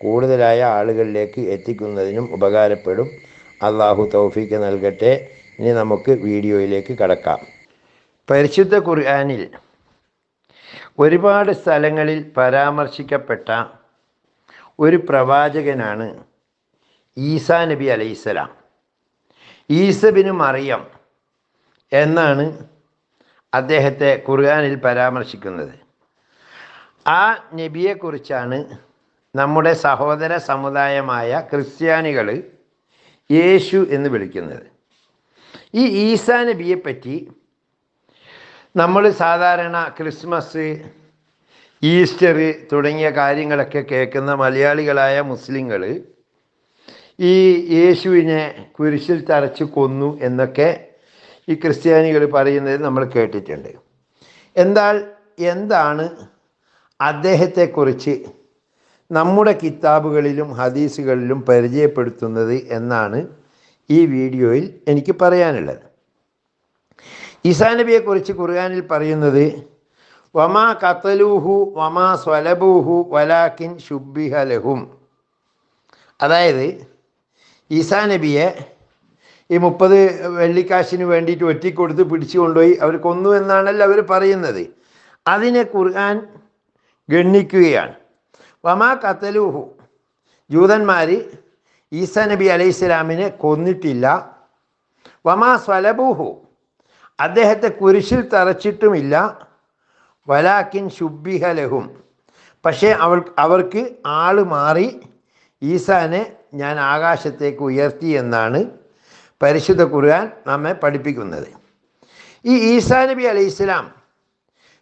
കൂടുതലായ ആളുകളിലേക്ക് എത്തിക്കുന്നതിനും ഉപകാരപ്പെടും. അള്ളാഹു തൗഫീക്ക് നൽകട്ടെ. ഇനി നമുക്ക് വീഡിയോയിലേക്ക് കടക്കാം. പരിശുദ്ധ ഖുർആാനിൽ ഒരുപാട് സ്ഥലങ്ങളിൽ പരാമർശിക്കപ്പെട്ട ഒരു പ്രവാചകനാണ് ഈസാ നബി അലൈസലാം ഈസബിന് മറിയം എന്നാണ് അദ്ദേഹത്തെ ഖുർആാനിൽ പരാമർശിക്കുന്നത്. ആ നബിയെക്കുറിച്ചാണ് നമ്മുടെ സഹോദര സമുദായമായ ക്രിസ്ത്യാനികൾ യേശു എന്ന് വിളിക്കുന്നത്. ഈ ഈസാ നബിയെ പറ്റി നമ്മൾ സാധാരണ ക്രിസ്മസ് ഈസ്റ്റർ തുടങ്ങിയ കാര്യങ്ങളൊക്കെ കേൾക്കുന്ന മലയാളികളായ മുസ്ലിങ്ങൾ ഈ യേശുവിനെ കുരിശിൽ തറച്ച് കൊന്നു എന്നൊക്കെ ഈ ക്രിസ്ത്യാനികൾ പറയുന്നത് നമ്മൾ കേട്ടിട്ടുണ്ട്. എന്നാൽ എന്താണ് അദ്ദേഹത്തെക്കുറിച്ച് നമ്മുടെ കിതാബുകളിലും ഹദീസുകളിലും പരിചയപ്പെടുത്തുന്നത് എന്നാണ് ഈ വീഡിയോയിൽ എനിക്ക് പറയാനുള്ളത്. ഈസാ നബിയെക്കുറിച്ച് ഖുർആാനിൽ പറയുന്നത് വമാ കത്തലൂഹു വമാ സ്വലബൂഹു വലാക്കിൻ ഷുബിഹ ലഹും. അതായത് ഈസാ നബിയെ ഈ മുപ്പത് വെള്ളിക്കാശിന് വേണ്ടിയിട്ട് ഒറ്റിക്കൊടുത്ത് പിടിച്ചു കൊണ്ടുപോയി അവർ കൊന്നു എന്നാണല്ലോ അവർ പറയുന്നത്. അതിനെ ഖുർആൻ ഗണ്ണിക്കുകയാണ്. വമാ കത്തലൂഹു ജൂതന്മാർ ഈസ നബി അലൈഹി ഇസ്ലാമിനെ കൊന്നിട്ടില്ല. വമാ സ്വലബൂഹു. അദ്ദേഹത്തെ കുരിശിൽ തറച്ചിട്ടുമില്ല. വലാക്കിൻ ശുബിഹലഹും പക്ഷേ അവൾ അവർക്ക് ആൾ മാറി ഈസാനെ ഞാൻ ആകാശത്തേക്ക് ഉയർത്തി എന്നാണ് പരിശുദ്ധ ഖുർആൻ നമ്മെ പഠിപ്പിക്കുന്നത്. ഈ ഈസാ നബി അലൈഹി സ്വലാം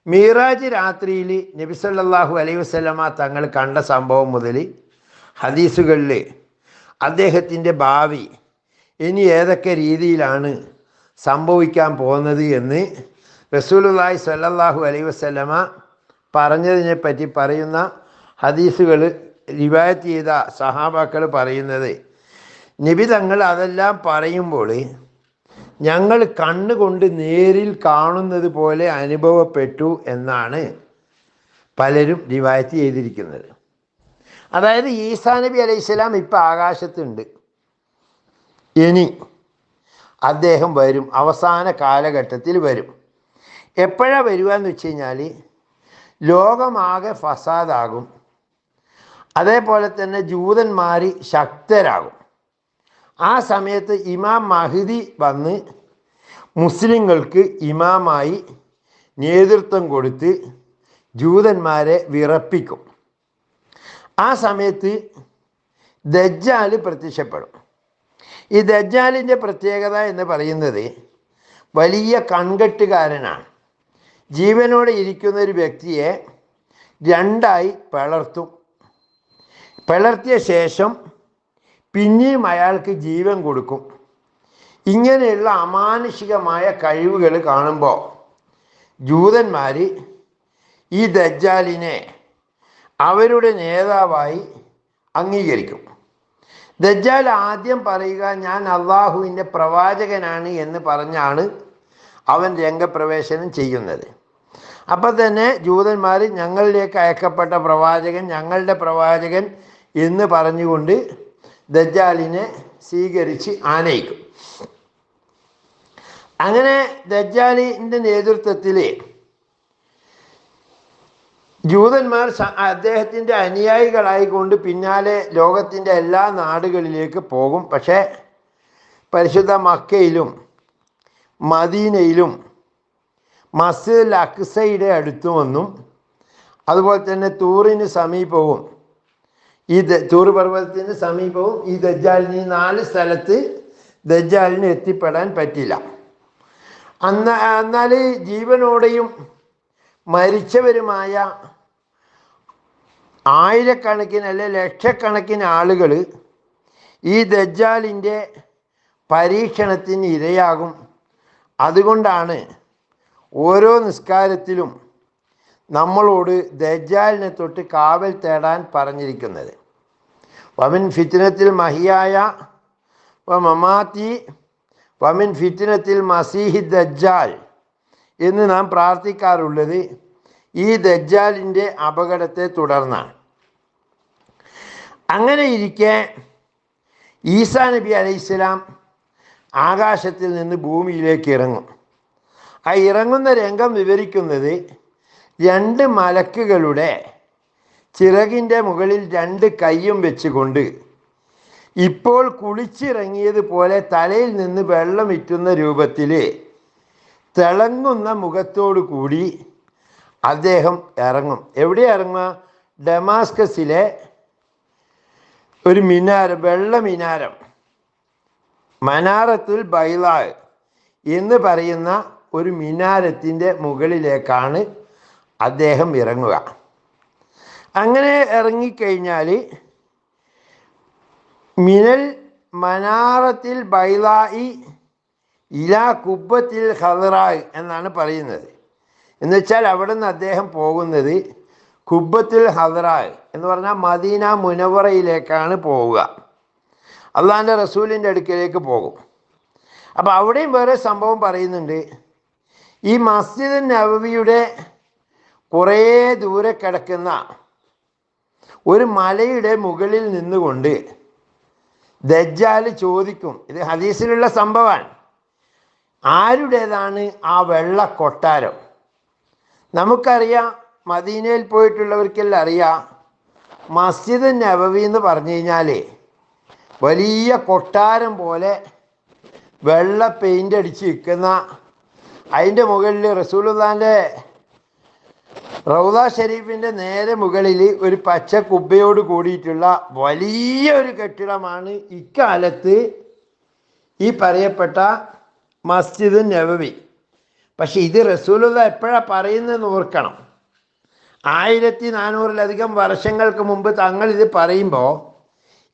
മീറാജ് രാത്രിയിൽ നബിസല്ലാഹു അലൈഹി വസല്ലമ തങ്ങൾ കണ്ട സംഭവം മുതൽ ഹദീസുകളിൽ അദ്ദേഹത്തിന്റെ ഭാവി ഇനി ഏതൊക്കെ രീതിയിലാണ് സംഭവിക്കാൻ പോകുന്നത് എന്ന് റസൂലുള്ളാഹി സല്ലാഹു അലൈഹി വസല്ലമ പറഞ്ഞതിനെ പറ്റി പറയുന്ന ഹദീസുകൾ റിവായത്ത് ചെയ്ത സഹാബാക്കൾ പറയുന്നത്. നബി തങ്ങൾ അതെല്ലാം പറയുമ്പോൾ ഞങ്ങൾ കണ്ണുകൊണ്ട് നേരിൽ കാണുന്നത് പോലെ അനുഭവപ്പെട്ടു എന്നാണ് പലരും റിവായത്ത് ചെയ്തിരിക്കുന്നത്. അതായത് ഈസാ നബി അലൈഹി സ്വലാം ഇപ്പം ആകാശത്തുണ്ട്. ഇനി അദ്ദേഹം വരും അവസാന കാലഘട്ടത്തിൽ വരും. എപ്പോഴാണ് വരിക എന്ന് വെച്ച് കഴിഞ്ഞാൽ ലോകമാകെ ഫസാദാകും. അതേപോലെ തന്നെ ജൂതന്മാർ ശക്തരാകും. ആ സമയത്ത് ഇമാം മഹിദി വന്ന് മുസ്ലിങ്ങൾക്ക് ഇമാമായി നേതൃത്വം കൊടുത്ത് ജൂതന്മാരെ വിറപ്പിക്കും. ആ സമയത്ത് ദജ്ജാൽ പ്രത്യക്ഷപ്പെടും. ഈ ദജ്ജാലിന്റെ പ്രത്യേകത എന്ന് പറയുന്നത് വലിയ കൺകെട്ടുകാരനാണ്. ജീവനോടെ ഇരിക്കുന്ന ഒരു വ്യക്തിയെ രണ്ടായി പിളർത്തും. പിളർത്തിയ ശേഷം പിന്നെയും അയാൾക്ക് ജീവൻ കൊടുക്കും. ഇങ്ങനെയുള്ള അമാനുഷികമായ കഴിവുകൾ കാണുമ്പോൾ ജൂതന്മാർ ഈ ദജ്ജാലിനെ അവരുടെ നേതാവായി അംഗീകരിക്കും. ദജ്ജാൽ ആദ്യം പറയുക ഞാൻ അള്ളാഹുവിന്റെ പ്രവാചകനാണ് എന്ന് പറഞ്ഞാണ് അവൻ രംഗപ്രവേശനം ചെയ്യുന്നത്. അപ്പം തന്നെ ജൂതന്മാർ ഞങ്ങളിലേക്ക് അയക്കപ്പെട്ട പ്രവാചകൻ ഞങ്ങളുടെ പ്രവാചകൻ എന്ന് പറഞ്ഞുകൊണ്ട് ദജ്ജാലിനെ സ്വീകരിച്ച് ആനയിക്കും. അങ്ങനെ ദജ്ജാലിന്റെ നേതൃത്വത്തിൽ ജൂതന്മാർ അദ്ദേഹത്തിന്റെ അനുയായികളായിക്കൊണ്ട് പിന്നാലെ ലോകത്തിന്റെ എല്ലാ നാടുകളിലേക്ക് പോകും. പക്ഷേ പരിശുദ്ധ മക്കയിലും മദീനയിലും മസ്ജിദ് അക്സയുടെ അടുത്തുമെന്നും അതുപോലെ തന്നെ തൂറിന് സമീപവും ഈ തൂർ പർവതത്തിന് സമീപവും ഈ ദജ്ജാലിന് ഈ നാല് സ്ഥലത്ത് ദജ്ജാലിന് എത്തിപ്പെടാൻ പറ്റില്ല. അന്ന എന്നാൽ ജീവനോടെയും മരിച്ചവരുമായ ആയിരക്കണക്കിന് അല്ലെ ലക്ഷക്കണക്കിന് ആളുകൾ ഈ ദജ്ജാലിന്റെ പരീക്ഷണത്തിന് ഇരയാകും. അതുകൊണ്ടാണ് ഓരോ നിസ്കാരത്തിലും നമ്മളോട് ദജാലിനെ തൊട്ട് കാവൽ തേടാൻ പറഞ്ഞിരിക്കുന്നത്. വമിൻ ഫിത്തിനത്തിൽ മഹിയായ വ മമാത്തി വമിൻ ഫിത്തിനത്തിൽ മസീഹി ദജ്ജാൽ എന്ന് നാം പ്രാർത്ഥിക്കാറുള്ളത് ഈ ദജ്ജാലിന്റെ അപകടത്തെ തുടർന്നാണ്. അങ്ങനെ ഇരിക്കെ ഈസാ നബി അലൈഹിസ്സലാം ആകാശത്തിൽ നിന്ന് ഭൂമിയിലേക്ക് ഇറങ്ങും. ആ ഇറങ്ങുന്ന രംഗം വിവരിക്കുന്നത് രണ്ട് മലക്കുകളുടെ ചിറകിന്റെ മുകളിൽ രണ്ട് കൈയും വെച്ചുകൊണ്ട് ഇപ്പോൾ കുളിച്ചിറങ്ങിയതുപോലെ തലയിൽ നിന്ന് വെള്ളം ഇറ്റുന്ന രൂപത്തിൽ തിളങ്ങുന്ന മുഖത്തോടു കൂടി അദ്ദേഹം ഇറങ്ങും. എവിടെ ഇറങ്ങുക? ഡമാസ്കസിലെ ഒരു മിനാരം വെള്ള മിനാരം. മനാറത്തുൽ ബൈലാ എന്ന് പറയുന്ന ഒരു മിനാരത്തിന്റെ മുകളിലേക്കാണ് അദ്ദേഹം ഇറങ്ങുക. അങ്ങനെ ഇറങ്ങിക്കഴിഞ്ഞാൽ മിനൽ മനാറത്തിൽ ബൈലായി ഇല കുബത്തിൽ ഹദറായി എന്നാണ് പറയുന്നത്. എന്നുവെച്ചാൽ അവിടെ നിന്ന് അദ്ദേഹം പോകുന്നത് കുബത്തുൽ ഹദറായി എന്ന് പറഞ്ഞാൽ മദീന മുനവറയിലേക്കാണ് പോവുക. അള്ളാഹാന്റെ റസൂലിന്റെ അടുക്കിലേക്ക് പോകും. അപ്പോൾ അവിടെയും വേറെ സംഭവം പറയുന്നുണ്ട്. ഈ മസ്ജിദ് നബവിയുടെ കുറേ ദൂരെ കിടക്കുന്ന ഒരു മലയുടെ മുകളിൽ നിന്നുകൊണ്ട് ദജ്ജാൽ ചോദിക്കും ഇത് ഹദീസിലുള്ള സംഭവമാണ്. ആരുടേതാണ് ആ വെള്ള കൊട്ടാരം? നമുക്കറിയാം മദീനയിൽ പോയിട്ടുള്ളവർക്കെല്ലാം അറിയാം മസ്ജിദ് നബവി എന്ന് പറഞ്ഞു കഴിഞ്ഞാൽ വലിയ കൊട്ടാരം പോലെ വെള്ള പെയിന്റ് അടിച്ച് നിൽക്കുന്ന അതിന്റെ മുകളിൽ റസൂലുള്ളാന്റെ റൗദ ഷെരീഫിന്റെ നേരെ മുകളിൽ ഒരു പച്ച കുബ്ബയോട് കൂടിയിട്ടുള്ള വലിയ ഒരു കെട്ടിടമാണ് ഇക്കാലത്ത് ഈ പറയപ്പെട്ട മസ്ജിദ് നബവി. പക്ഷെ ഇത് റസൂലുള്ള എപ്പോഴാണ് പറയുന്നതെന്ന് ഓർക്കണം. ആയിരത്തി നാനൂറിലധികം വർഷങ്ങൾക്ക് മുമ്പ് തങ്ങൾ ഇത് പറയുമ്പോൾ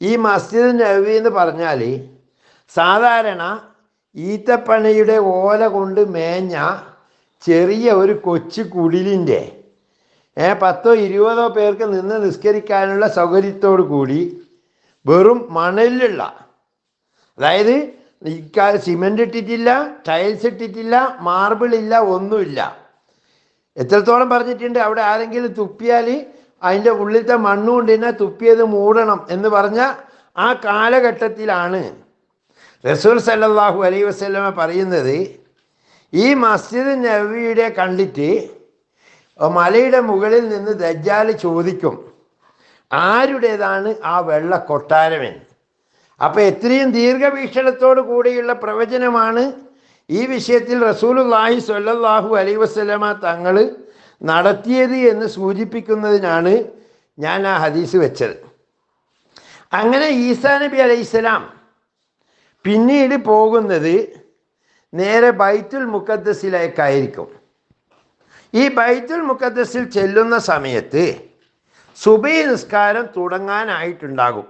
ഈ മസ്ജിദ് നബവി എന്ന് പറഞ്ഞാൽ സാധാരണ ഈത്തപ്പണിയുടെ ഓല കൊണ്ട് മേഞ്ഞ ചെറിയ ഒരു കൊച്ചു കുടിലിന്റെ ഏ പത്തോ ഇരുപതോ പേർക്ക് നിന്ന് നിസ്കരിക്കാനുള്ള സൗകര്യത്തോടു കൂടി വെറും മണലിലുള്ള അതായത് സിമെന്റ് ഇട്ടിട്ടില്ല ടൈൽസ് ഇട്ടിട്ടില്ല മാർബിൾ ഇല്ല ഒന്നുമില്ല. എത്രത്തോളം പറഞ്ഞിട്ടുണ്ട്? അവിടെ ആരെങ്കിലും തുപ്പിയാൽ അതിന്റെ ഉള്ളിലത്തെ മണ്ണുകൊണ്ട് തന്നെ തുപ്പിയത് മൂടണം എന്ന് പറഞ്ഞ ആ കാലഘട്ടത്തിലാണ് റസൂൽ സല്ലാഹു അലൈ വസ്ലമ പറയുന്നത്. ഈ മസ്ജിദ് നബിയുടെ കണ്ടിട്ട് മലയുടെ മുകളിൽ നിന്ന് ദജ്ജാൽ ചോദിക്കും ആരുടേതാണ് ആ വെള്ള കൊട്ടാരമെന്ന്? അപ്പോൾ എത്രയും ദീർഘവീക്ഷണത്തോടു കൂടിയുള്ള പ്രവചനമാണ് ഈ വിഷയത്തിൽ റസൂലുള്ളാഹി സ്വല്ലല്ലാഹു അലൈ വസല്ലമ തങ്ങൾ നടത്തിയത് എന്ന് സൂചിപ്പിക്കുന്നതിനാണ് ഞാൻ ആ ഹദീസ് വെച്ചത്. അങ്ങനെ ഈസാ നബി അലൈഹിസ്സലാം പിന്നീട് പോകുന്നത് നേരെ ബൈത്തുൽ മുക്കദ്സിലേക്കായിരിക്കും ഈ ബൈത്തുൽ മുക്കദ്സിൽ ചെല്ലുന്ന സമയത്ത് സുബൈ നിസ്കാരം തുടങ്ങാനായിട്ടുണ്ടാകും.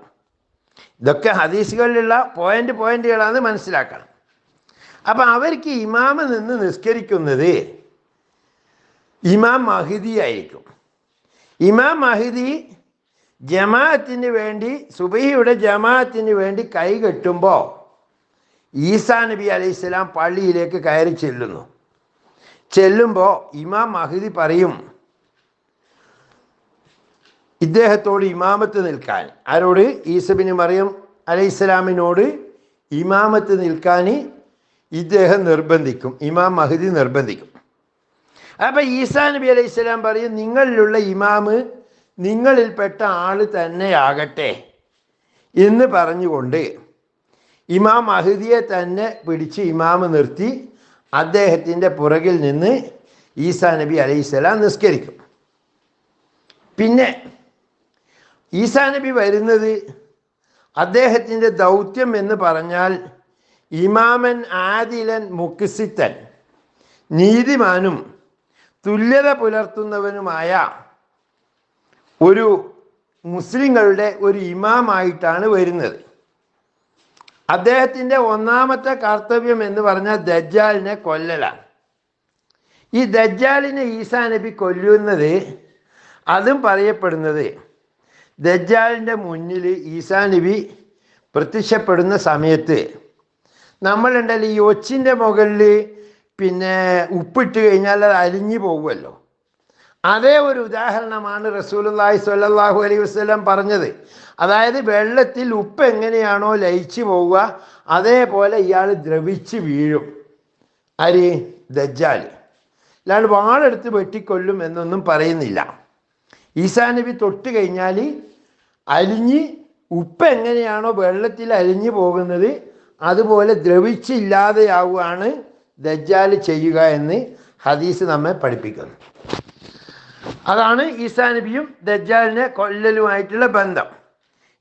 ഇതൊക്കെ ഹദീസുകളിലുള്ള പോയിന്റ് പോയിന്റുകളാണ് മനസ്സിലാക്കണം. അപ്പം അവർക്ക് ഇമാമ നിന്ന് നിസ്കരിക്കുന്നത് ഇമാം മഹിദി ആയിരിക്കും. ഇമാം മഹിദി ജമാഅത്തിന് വേണ്ടി സുബൈയുടെ ജമാഅത്തിന് വേണ്ടി കൈ കെട്ടുമ്പോൾ ഈസാ നബി അലൈഹി സ്വലാം പള്ളിയിലേക്ക് കയറി ചെല്ലുന്നു. ചെല്ലുമ്പോൾ ഇമാം മഹദി പറയും ഇദ്ദേഹത്തോട് ഇമാമത്ത് നിൽക്കാൻ. ആരോട്? ഈസബിന് മറിയം അലൈഹിസ്സലാമിനോട് ഇമാമത്ത് നിൽക്കാൻ ഇദ്ദേഹം നിർബന്ധിക്കും. ഇമാം മഹദി നിർബന്ധിക്കും. അപ്പം ഈസാ നബി അലൈഹിസ്സലാം പറയും നിങ്ങളിലുള്ള ഇമാമ് നിങ്ങളിൽപ്പെട്ട ആൾ തന്നെയാകട്ടെ എന്ന് പറഞ്ഞുകൊണ്ട് ഇമാം മഹദിയെ തന്നെ പിടിച്ച് ഇമാമ് നിർത്തി. അദ്ദേഹത്തിന്റെ പുറകിൽ നിന്ന് ഈസാ നബി അലൈഹിസ്സലാം നിസ്കരിക്കും. പിന്നെ ഈസാ നബി വരുന്നത് അദ്ദേഹത്തിന്റെ ദൗത്യം എന്ന് പറഞ്ഞാൽ ഇമാമൻ ആദിലൻ മുക്സിത്തൻ നീതിമാനും തുല്യത പുലർത്തുന്നവനുമായ ഒരു മുസ്ലിങ്ങളുടെ ഒരു ഇമാമായിട്ടാണ് വരുന്നത്. അദ്ദേഹത്തിന്റെ ഒന്നാമത്തെ കർത്തവ്യം എന്ന് പറഞ്ഞാൽ ദജ്ജാലിനെ കൊല്ലലാണ്. ഈ ദജ്ജാലിനെ ഈസാ നബി കൊല്ലുന്നത് അതും പറയപ്പെടുന്നത് ദജ്ജാലിന്റെ മുന്നിൽ ഈസാ നബി പ്രത്യക്ഷപ്പെടുന്ന സമയത്ത്. നമ്മളുണ്ടല്ലോ ഈ ഒച്ചിന്റെ മുകളിൽ പിന്നെ ഉപ്പിട്ട് കഴിഞ്ഞാൽ അത് അലിഞ്ഞു പോകുമല്ലോ. അതേ ഒരു ഉദാഹരണമാണ് റസൂലുള്ളാഹി സ്വല്ലല്ലാഹു അലൈഹി വസ്ലം പറഞ്ഞത്. അതായത് വെള്ളത്തിൽ ഉപ്പ് എങ്ങനെയാണോ ലയിച്ചു പോവുക അതേപോലെ ഇയാൾ ദ്രവിച്ച് വീഴും. ആര്? ദജ്ജാൽ ഇയാൾ വാളെടുത്ത് വെട്ടിക്കൊല്ലും എന്നൊന്നും പറയുന്നില്ല. ഈസാ നബി തൊട്ട് കഴിഞ്ഞാൽ അലിഞ്ഞ് ഉപ്പ് എങ്ങനെയാണോ വെള്ളത്തിൽ അലിഞ്ഞു പോകുന്നത് അതുപോലെ ദ്രവിച്ചില്ലാതെയാവുകയാണ് ദജ്ജാൽ ചെയ്യുക എന്ന് ഹദീസ് നമ്മെ പഠിപ്പിക്കുന്നു. അതാണ് ഈസാ നബിയും ദജ്ജാലിനെ കൊല്ലലുമായിട്ടുള്ള ബന്ധം.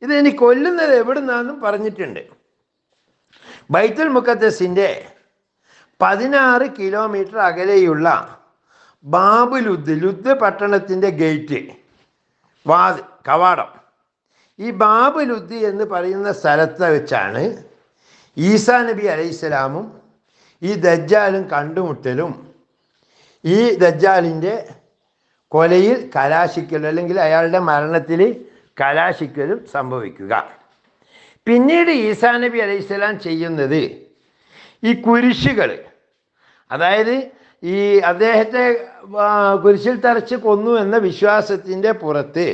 ഇത് ഇനി കൊല്ലുന്നത് എവിടുന്നാന്നും പറഞ്ഞിട്ടുണ്ട്. ബൈത്തുൽ മുക്കത്തസിന്റെ പതിനാറ് കിലോമീറ്റർ അകലെയുള്ള ബാബു ലുദ് ലുദ് പട്ടണത്തിന്റെ ഗേറ്റ് വാത് കവാടം. ഈ ബാബു ലുദ് എന്ന് പറയുന്ന സ്ഥലത്ത് വെച്ചാണ് ഈസാ നബി അലൈഹിസ്സലാമും ഈ ദജ്ജാലും കണ്ടുമുട്ടലും ഈ ദജ്ജാലിന്റെ കൊലയിൽ കലാശിക്കലും അല്ലെങ്കിൽ അയാളുടെ മരണത്തിൽ കലാശിക്കലും സംഭവിക്കുക. പിന്നീട് ഈസാ നബി അലൈഹിസ്സലാം ചെയ്യുന്നത് ഈ കുരിശുകൾ അതായത് ഈ അദ്ദേഹത്തെ കുരിശിൽ തറച്ച് കൊന്നു എന്ന വിശ്വാസത്തിന്റെ പുറത്ത്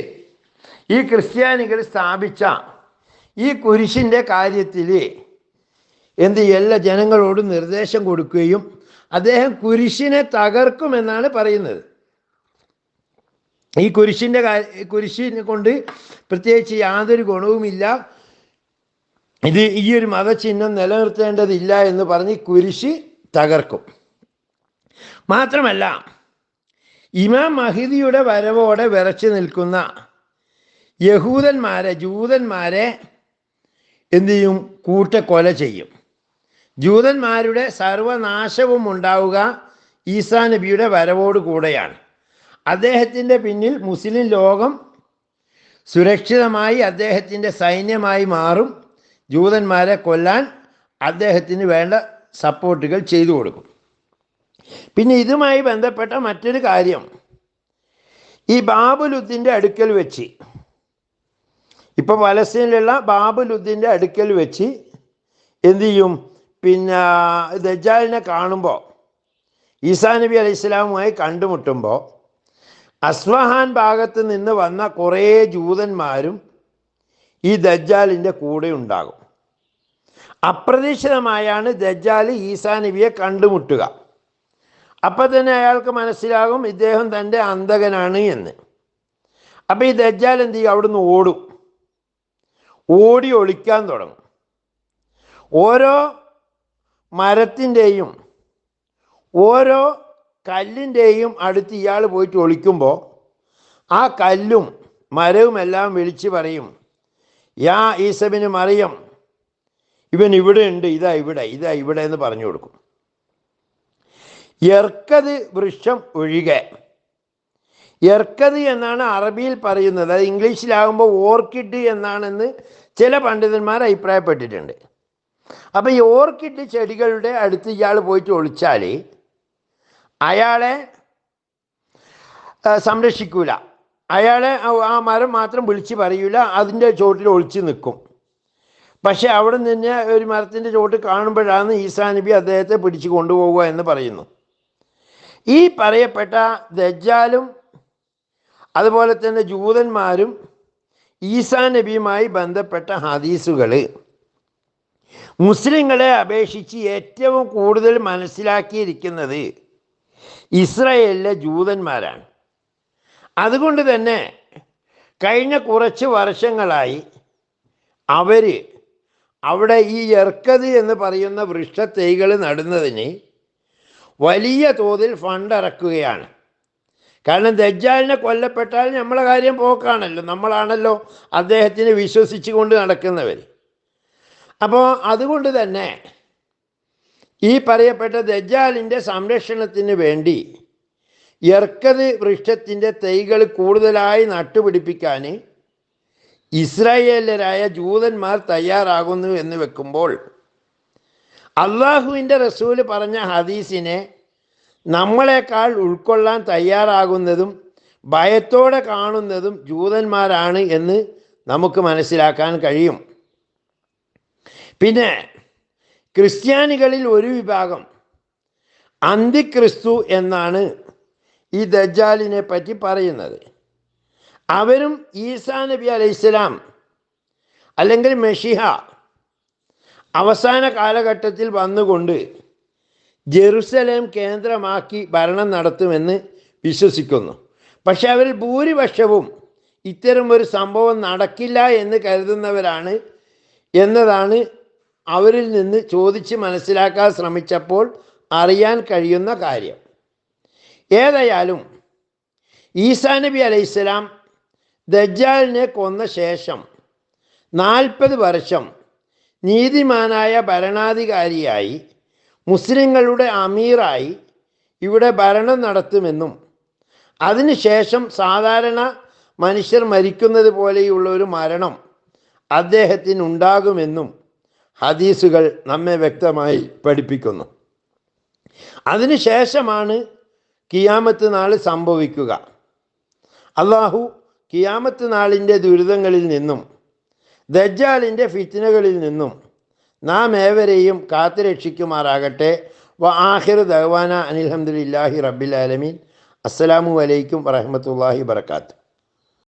ഈ ക്രിസ്ത്യാനികൾ സ്ഥാപിച്ച ഈ കുരിശിന്റെ കാര്യത്തിൽ എന്ത് എല്ലാ ജനങ്ങളോടും നിർദ്ദേശം കൊടുക്കുകയും അദ്ദേഹം കുരിശിനെ തകർക്കുമെന്നാണ് പറയുന്നത്. ഈ കുരിശിന്റെ കുരിശിനെ കൊണ്ട് പ്രത്യേകിച്ച് യാതൊരു ഗുണവുമില്ല. ഇത് ഈ ഒരു മതചിഹ്നം നിലനിർത്തേണ്ടതില്ല എന്ന് പറഞ്ഞ് കുരിശ് തകർക്കും. മാത്രമല്ല ഇമാം മഹിദിയുടെ വരവോടെ വിറച്ചു നിൽക്കുന്ന യഹൂദന്മാരെ ജൂതന്മാരെ എന്തു ചെയ്യും? കൂട്ടക്കൊല ചെയ്യും. ജൂതന്മാരുടെ സർവനാശവും ഉണ്ടാവുക ഈസാ നബിയുടെ വരവോട് കൂടെയാണ്. അദ്ദേഹത്തിന്റെ പിന്നിൽ മുസ്ലിം ലോകം സുരക്ഷിതമായി അദ്ദേഹത്തിന്റെ സൈന്യമായി മാറും. ജൂതന്മാരെ കൊല്ലാൻ അദ്ദേഹത്തിന് വേണ്ട സപ്പോർട്ടുകൾ ചെയ്തു കൊടുക്കും. പിന്നെ ഇതുമായി ബന്ധപ്പെട്ട മറ്റൊരു കാര്യം. ഈ ബാബുലുദ്ദിന്റെ അടുക്കൽ വെച്ച് ഇപ്പോൾ പലസ്തീനിലുള്ള ബാബുലുദ്ദിന്റെ അടുക്കൽ വെച്ച് എന്തു ചെയ്യും? പിന്നെ ദജാലിനെ കാണുമ്പോൾ ഈസാ നബി അലൈഹി സ്വലാമുമായി കണ്ടുമുട്ടുമ്പോൾ അസ്വഹാൻ ഭാഗത്ത് നിന്ന് വന്ന കുറേ ജൂതന്മാരും ഈ ദജ്ജാലിന്റെ കൂടെ ഉണ്ടാകും. അപ്രതീക്ഷിതമായാണ് ദജ്ജാൽ ഈസാ നബിയെ കണ്ടുമുട്ടുക. അപ്പം തന്നെ അയാൾക്ക് മനസ്സിലാകും ഇദ്ദേഹം തന്റെ അന്തകനാണ് എന്ന്. അപ്പം ഈ ദജ്ജാൽ എന്ത് ചെയ്യും? അവിടുന്ന് ഓടും. ഓടി ഒളിക്കാൻ തുടങ്ങും. ഓരോ മരത്തിന്റെയും ഓരോ കല്ലിന്റെയും അടുത്ത് ഇയാൾ പോയിട്ട് ഒളിക്കുമ്പോൾ ആ കല്ലും മരവുമെല്ലാം വിളിച്ച് പറയും യാ ഈസബിന് മറിയം ഇവൻ ഇവിടെ ഉണ്ട് ഇതാ ഇവിടെ ഇതാ ഇവിടെ എന്ന് പറഞ്ഞു കൊടുക്കും. എർക്കത് വൃക്ഷം ഒഴികെ. എർക്കത് എന്നാണ് അറബിയിൽ പറയുന്നത് അത് ഇംഗ്ലീഷിലാകുമ്പോൾ ഓർക്കിഡ് എന്നാണെന്ന് ചില പണ്ഡിതന്മാർ അഭിപ്രായപ്പെട്ടിട്ടുണ്ട്. അപ്പം ഈ ഓർക്കിഡ് ചെടികളുടെ അടുത്ത് ഇയാൾ പോയിട്ട് ഒളിച്ചാൽ അയാളെ സംരക്ഷിക്കൂല. അയാളെ ആ- മരം മാത്രം വിളിച്ച് പറയൂല അതിന്റെ ചോട്ടിൽ ഒളിച്ച് നിൽക്കും പക്ഷെ അവിടെ നിന്ന് ഒരു മരത്തിന്റെ ചോട്ട് കാണുമ്പോഴാണ് ഈസാ നബി അദ്ദേഹത്തെ പിടിച്ചു കൊണ്ടുപോവുക എന്ന് പറയുന്നു. ഈ പറയപ്പെട്ട ദജ്ജാലും അതുപോലെ തന്നെ ജൂതന്മാരും ഈസാ നബിയുമായി ബന്ധപ്പെട്ട ഹദീസുകൾ മുസ്ലിങ്ങളെ അപേക്ഷിച്ച് ഏറ്റവും കൂടുതൽ മനസ്സിലാക്കിയിരിക്കുന്നത് ഇസ്രയേലിലെ ജൂതന്മാരാണ്. അതുകൊണ്ട് തന്നെ കഴിഞ്ഞ കുറച്ച് വർഷങ്ങളായി അവർ അവിടെ ഈ എർക്കത് എന്ന് പറയുന്ന വൃക്ഷത്തൈകൾ നടുന്നതിന് വലിയ തോതിൽ ഫണ്ട് ഇറക്കുകയാണ് കാരണം ദജ്ജാലിനെ കൊല്ലപ്പെട്ടാൽ നമ്മളെ കാര്യം പോക്കാണല്ലോ. നമ്മളാണല്ലോ അദ്ദേഹത്തിനെ വിശ്വസിച്ച് കൊണ്ട് നടക്കുന്നവർ അപ്പോൾ അതുകൊണ്ട് തന്നെ ഈ പറയപ്പെട്ട ദജാലിന്റെ സംരക്ഷണത്തിന് വേണ്ടി എർക്കത് വൃക്ഷത്തിന്റെ തൈകൾ കൂടുതലായി നട്ടുപിടിപ്പിക്കാൻ ഇസ്രായേലരായ ജൂതന്മാർ തയ്യാറാകുന്നു എന്ന് വെക്കുമ്പോൾ അള്ളാഹുവിന്റെ റസൂൽ പറഞ്ഞ ഹദീസിനെ നമ്മളെക്കാൾ ഉൾക്കൊള്ളാൻ തയ്യാറാകുന്നതും ഭയത്തോടെ കാണുന്നതും ജൂതന്മാരാണ് എന്ന് നമുക്ക് മനസ്സിലാക്കാൻ കഴിയും. പിന്നെ ക്രിസ്ത്യാനികളിൽ ഒരു വിഭാഗം. അന്തിക്രിസ്തു എന്നാണ് ഈ ദജാലിനെ പറ്റി പറയുന്നത്. അവരും ഈസാ നബി അലൈഹിസ്സലാം അല്ലെങ്കിൽ മെഷിഹ അവസാന കാലഘട്ടത്തിൽ വന്നുകൊണ്ട് ജെറുസലേം കേന്ദ്രമാക്കി ഭരണം നടത്തുമെന്ന് വിശ്വസിക്കുന്നു. പക്ഷെ അവരിൽ ഭൂരിപക്ഷവും ഇത്തരം ഒരു സംഭവം നടക്കില്ല എന്ന് കരുതുന്നവരാണ് എന്നതാണ് അവരിൽ നിന്ന് ചോദിച്ച് മനസ്സിലാക്കാൻ ശ്രമിച്ചപ്പോൾ അറിയാൻ കഴിയുന്ന കാര്യം. ഏതായാലും ഈസാ നബി അലൈഹിസ്സലാം ദജ്ജാലിനെ കൊന്ന ശേഷം നാൽപ്പത് വർഷം നീതിമാനായ ഭരണാധികാരിയായി മുസ്ലിങ്ങളുടെ അമീറായി ഇവിടെ ഭരണം നടത്തുമെന്നും അതിനുശേഷം സാധാരണ മനുഷ്യർ മരിക്കുന്നത് പോലെയുള്ള ഒരു മരണം അദ്ദേഹത്തിനുണ്ടാകുമെന്നും ഹദീസുകൾ നമ്മെ വ്യക്തമായി പഠിപ്പിക്കുന്നു. അതിനുശേഷമാണ് കിയാമത്ത് നാൾ സംഭവിക്കുക. അള്ളാഹു കിയാമത്ത് നാളിന്റെ ദുരിതങ്ങളിൽ നിന്നും ദജ്ജാലിന്റെ ഫിത്തിനകളിൽ നിന്നും നാം ഏവരെയും കാത്തുരക്ഷിക്കുമാറാകട്ടെ. വ ആഹിർ ദഹ്വാന അനിൽഹമുല്ലാഹി റബ്ബിൽ ആലമീൻ. അസ്സലാമു അലൈക്കും വറഹമത്തല്ലാഹി വബർക്കാത്തു